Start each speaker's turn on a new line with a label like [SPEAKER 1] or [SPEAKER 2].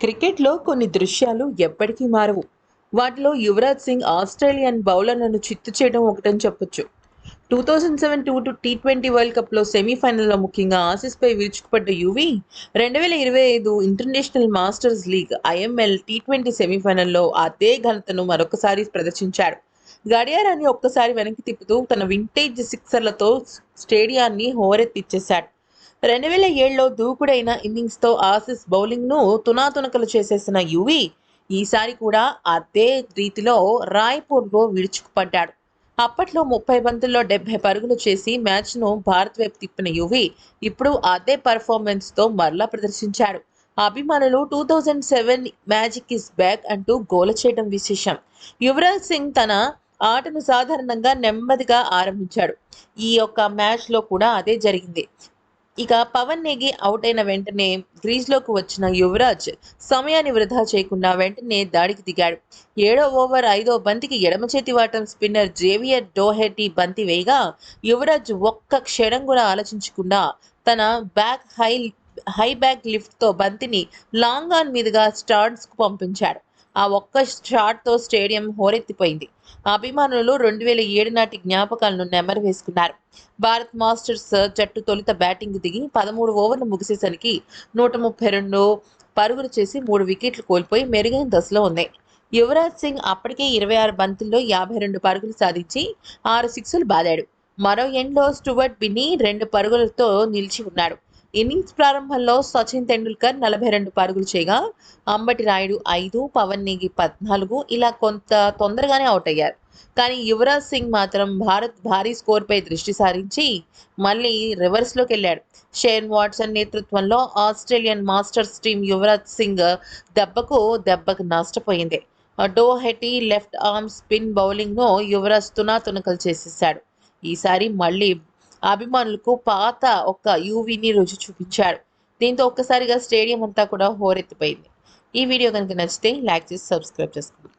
[SPEAKER 1] క్రికెట్లో కొన్ని దృశ్యాలు ఎప్పటికీ మారవు. వాటిలో యువరాజ్ సింగ్ ఆస్ట్రేలియన్ బౌలర్లను చిత్తు చేయడం ఒకటని చెప్పొచ్చు. Two thousand seven two to T twenty world కప్లో సెమీఫైనల్లో ముఖ్యంగా ఆసీస్పై విరుచుకుపడ్డ యువి రెండు వేల ఇరవై ఐదు international masters league IML T twenty సెమీఫైనల్లో అదే ఘనతను మరొకసారి ప్రదర్శించాడు. గడియారాన్ని ఒక్కసారి వెనక్కి తిప్పుతూ తన వింటేజ్ సిక్సర్లతో స్టేడియాన్ని హోరెత్తిచ్చేశాడు. రెండు వేల ఏడులో దూకుడైన ఇన్నింగ్స్తో ఆసిస్ బౌలింగ్ను తునాతునకలు చేసేసిన యువి ఈసారి కూడా అదే రీతిలో రాయ్పూర్లో విడుచుకుపడ్డాడు అప్పట్లో ముప్పై బంతుల్లో డెబ్బై పరుగులు చేసి మ్యాచ్ను భారత్ వైపు తిప్పిన యువి ఇప్పుడు అదే పర్ఫార్మెన్స్తో మరలా ప్రదర్శించాడు. అభిమానులు two thousand seven magic is back అంటూ గోల చేయడం విశేషం. యువరాజ్ సింగ్ తన ఆటను సాధారణంగా నెమ్మదిగా ఆరంభించాడు. ఈ యొక్క మ్యాచ్లో కూడా అదే జరిగింది. ఇక పవన్ నేగి అవుట్ అయిన వెంటనే గ్రీజ్లోకి వచ్చిన యువరాజ్ సమయాన్ని వృధా చేయకుండా వెంటనే దాడికి దిగాడు. ఏడో ఓవర్ ఐదో బంతికి ఎడమ చేతి వాటం స్పిన్నర్ జేవియర్ డోహెటీ బంతి వేయగా యువరాజ్ ఒక్క క్షణం కూడా ఆలోచించకుండా తన బ్యాక్ హై హై బ్యాక్ లిఫ్ట్తో బంతిని లాంగ్ ఆన్ మీదుగా స్టార్ట్స్కు పంపించాడు. ఆ ఒక్క షాట్తో స్టేడియం హోరెత్తిపోయింది. అభిమానులు రెండు వేల ఏడు నాటి జ్ఞాపకాలను నెమరు వేసుకున్నారు. భారత్ మాస్టర్స్ జట్టు తొలుత బ్యాటింగ్ దిగి పదమూడు ఓవర్లు ముగిసేసరికి నూట ముప్పై రెండు పరుగులు చేసి మూడు వికెట్లు కోల్పోయి మెరుగైన దశలో ఉంది. యువరాజ్ సింగ్ అప్పటికే ఇరవై ఆరు బంతుల్లో యాభై రెండు పరుగులు సాధించి ఆరు సిక్సులు బాదాడు. మరో ఎండ్లో స్టువర్ట్ బిన్నీ రెండు పరుగులతో నిలిచి ఉన్నాడు. ఇన్నింగ్స్ ప్రారంభంలో సచిన్ తెండూల్కర్ నలభై రెండు పరుగులు చేయగా అంబటి రాయుడు ఐదు పవన్ నేగి పద్నాలుగు ఇలా కొంత తొందరగానే అవుట్ అయ్యారు. కానీ యువరాజ్ సింగ్ మాత్రం భారత్ భారీ స్కోర్పై దృష్టి సారించి మళ్ళీ రివర్స్లోకి వెళ్ళాడు. షేన్ వాట్సన్ నేతృత్వంలో Australian masters team Yuvraj Singh దెబ్బకు దెబ్బకు నష్టపోయింది. డోహెటీ లెఫ్ట్ ఆర్మ్ స్పిన్ బౌలింగ్ను యువరాజ్ తునాతునకలు చేసేశాడు. ఈసారి మళ్ళీ అభిమానులకు పాత ఒక యూవీని రుచి చూపించాడు. దీంతో ఒక్కసారిగా స్టేడియం అంతా కూడా హోరెత్తిపోయింది. ఈ వీడియో కనుక నచ్చితే లైక్ చేసి సబ్స్క్రైబ్ చేసుకోండి.